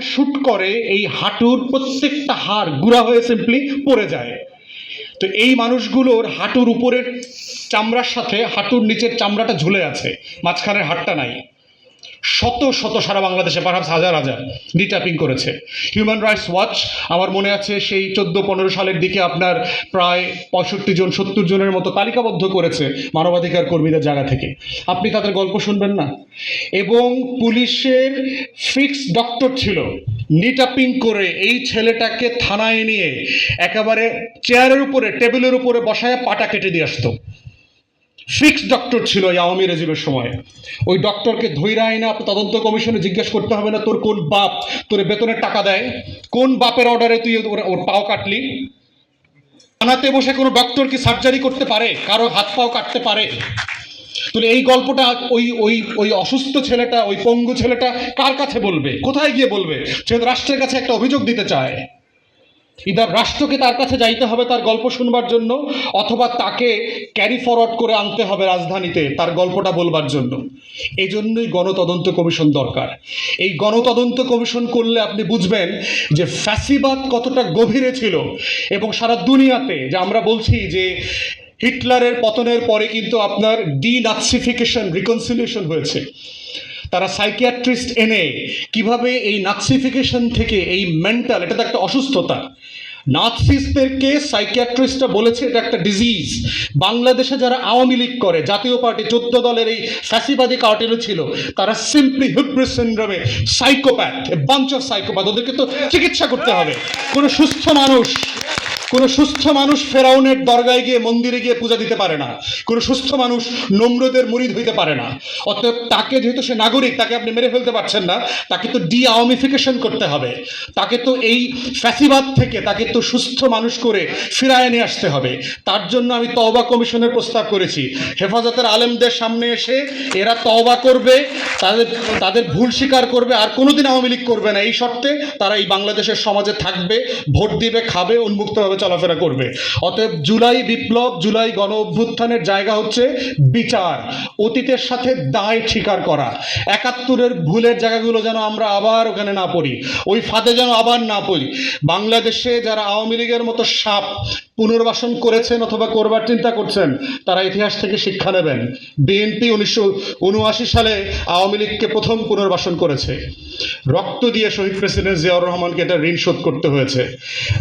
Shoot করে, এই হাঁটুর প্রত্যেকটা হাড় গুড়া হয়ে সিম্পলি পড়ে যায়। তো এই মানুষগুলোর হাঁটুর উপরের চামড়ার সাথে, হাঁটুর নিচের চামড়াটা ঝুলে আছে, মাঝখানের হাড়টা নাই। শত শত সারা বাংলাদেশে পারহাপস হাজার হাজার ডিট্যাপিং করেছে। হিউম্যান রাইটস ওয়াচ আমার মনে আছে সেই চোদ্দ পনেরো সালের দিকে আপনার প্রায় পঁয়ষট্টি জন, সত্তর জনের মতো তালিকাবদ্ধ করেছে মানবাধিকার কর্মীদের জায়গা থেকে। আপনি তাদের গল্প শুনবেন না। এবং পুলিশের ফিক্স ডক্টর ছিল নিটাপিং করে এই ছেলেটাকে থানায় নিয়ে একেবারে চেয়ারের উপরে টেবিলের উপরে বসায় পাটা কেটে দিয়ে আসতো। ফিক্সড ডক্টর ছিল এই আওয়ামী রেজিমের সময়। ওই ডক্টরকে ধৈরা আইনা তদন্ত কমিশনে জিজ্ঞেস করতে হবে না, তোর কোন বাপ তোর বেতনের টাকা দেয়? কোন বাপের অর্ডারে তুই ওর- পাও কাটলি? থানাতে বসে কোনো ডক্টর কি সার্জারি করতে পারে? কারও হাত পাও কাটতে পারে? তাহলে এই গল্পটা ওই ওই ওই অসুস্থ ছেলেটা, ওই পঙ্গু ছেলেটা কার কাছে বলবে? কোথায় গিয়ে বলবে? সে রাষ্ট্রের কাছে একটা অভিযোগ দিতে চায়। ইদার রাষ্ট্রকে তার কাছে যাইতে হবে তার গল্প শুনবার জন্য, অথবা তাকে ক্যারি ফরওয়ার্ড করে আনতে হবে রাজধানীতে তার গল্পটা বলবার জন্য। এই জন্যই গণতদন্ত কমিশন দরকার। এই গণতদন্ত কমিশন করলে আপনি বুঝবেন যে ফ্যাসিবাদ কতটা গভীরে ছিল, এবং সারা দুনিয়াতে যে আমরা বলছি যে হিটলারের পতনের পরে কিন্তু আপনার ডিনাক্সিফিকেশন রিকনসিলিয়েশন হয়েছে। তারা সাইকিয়াট্রিস্ট এনে কীভাবে এই নাক্সিফিকেশন থেকে এই মেন্টাল এটা তো একটা অসুস্থতা। নাথসিস্টদেরকে সাইকিয়াট্রিস্টরা বলেছে এটা একটা ডিজিজ বাংলাদেশে যারা আওয়ামী লীগ করে, জাতীয় পার্টি, চোদ্দ দলের এই ফ্যাসিবাদী কার্টেলও ছিল, তারা সিম্পলি হিব্রিস সিন্ড্রোমে সাইকোপ্যাথ বাঞ্চ অফ সাইকোপ্যাথ ওদেরকে তো চিকিৎসা করতে হবে। কোনো সুস্থ মানুষ কোনো সুস্থ মানুষ ফেরাউনের দরগায় গিয়ে মন্দিরে গিয়ে পূজা দিতে পারে না। কোনো সুস্থ মানুষ নম্রদের মরিদ হইতে পারে না। অতএব তাকে যেহেতু সে নাগরিক, তাকে আপনি মেরে ফেলতে পারছেন না, তাকে তো ডি আওয়ামিফিকেশন করতে হবে। তাকে তো এই ফ্যাসিবাদ থেকে তাকে তো সুস্থ মানুষ করে ফিরায় নিয়ে আসতে হবে। তার জন্য আমি তওবা কমিশনের প্রস্তাব করেছি। হেফাজতের আলেমদের সামনে এসে এরা তওবা করবে, তাদের তাদের ভুল স্বীকার করবে, আর কোনোদিন আওয়ামী লীগ করবে না। এই শর্তে তারা এই বাংলাদেশের সমাজে থাকবে, ভোট দিবে, খাবে, উন্মুক্তভাবে চলাফেরা করবে। অতএব জুলাই বিপ্লব, জুলাই গণ অভ্যুত্থানের জায়গা হচ্ছে বিচার, অতীতের সাথে দায় স্বীকার করা। একাত্তরের ভুলের জায়গাগুলো যেন আমরা আবার ওখানে না পড়ি, ওই ফাঁদে যেন আবার না পড়ি। বাংলাদেশে যারা আওয়ামী লীগের মতো সাপ পুনর্বাসন করেছেন অথবা করবার চিন্তা করছেন, তারা ইতিহাস থেকে শিক্ষা নেবেন। বিএনপি উনিশশো উনআশি সালে আওয়ামী লীগকে প্রথম পুনর্বাসন করেছে। রক্ত দিয়ে শহীদ প্রেসিডেন্ট জিয়াউর রহমানকে এটা ঋণ শোধ করতে হয়েছে।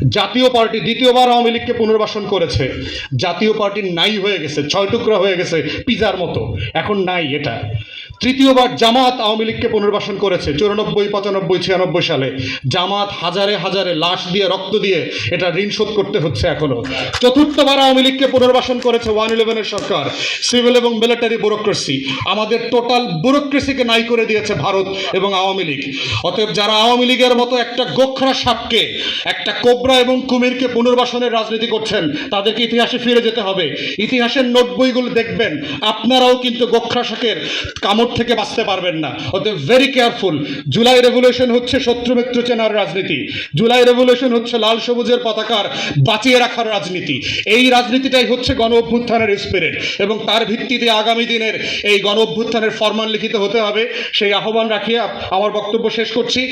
জাতীয় পার্টি দ্বিতীয়বার আওয়ামী লীগকে পুনর্বাসন করেছে। জাতীয় পার্টি নাই হয়ে গেছে, ছয় টুকরা হয়ে গেছে, পিজার মতো। এখন নাই এটা। তৃতীয়বার জামাত আওয়ামী লীগকে পুনর্বাসন করেছে, চুরানব্বই, পঁচানব্বই, ছিয়ানব্বই সালে। জামাত হাজারে হাজারে লাশ দিয়ে, রক্ত দিয়ে এটা ঋণ শোধ করতে হচ্ছে এখনও। চতুর্থবার আওয়ামী লীগকে পুনর্বাসন করেছে ওয়ান ইলেভেনের সরকার, সিভিল এবং মিলিটারি ব্যুরোক্রেসি। আমাদের টোটাল ব্যুরোক্রেসিকে নাই করে দিয়েছে ভারত এবং আওয়ামী লীগ। অতএব যারা আওয়ামী লীগের মতো একটা গোখরা সাপকে, একটা কোবরা এবং কুমিরকে পুনর্বাসনের রাজনীতি করছেন, তাদেরকে ইতিহাসে ফিরে যেতে হবে। ইতিহাসের নোট বইগুলো দেখবেন, আপনারাও কিন্তু গোখরা শাকের কামড় থেকে বাঁচতে পারবেন না। অতএব ভেরি কেয়ারফুল জুলাই রেভলিউশন হচ্ছে শত্রু মিত্র চেনার রাজনীতি। জুলাই রেভলিউশন হচ্ছে লাল সবুজের পতাকার বাঁচিয়ে রাখার রাজনীতি। এই রাজনীতিটাই হচ্ছে গণ অভ্যুত্থানের স্পিরিট এবং তার ভিত্তিতে আগামী দিনের এই গণ অভ্যুত্থানের ফরমান লিখিত হতে হবে। সেই আহ্বান রাখিয়ে আমার বক্তব্য শেষ করছি।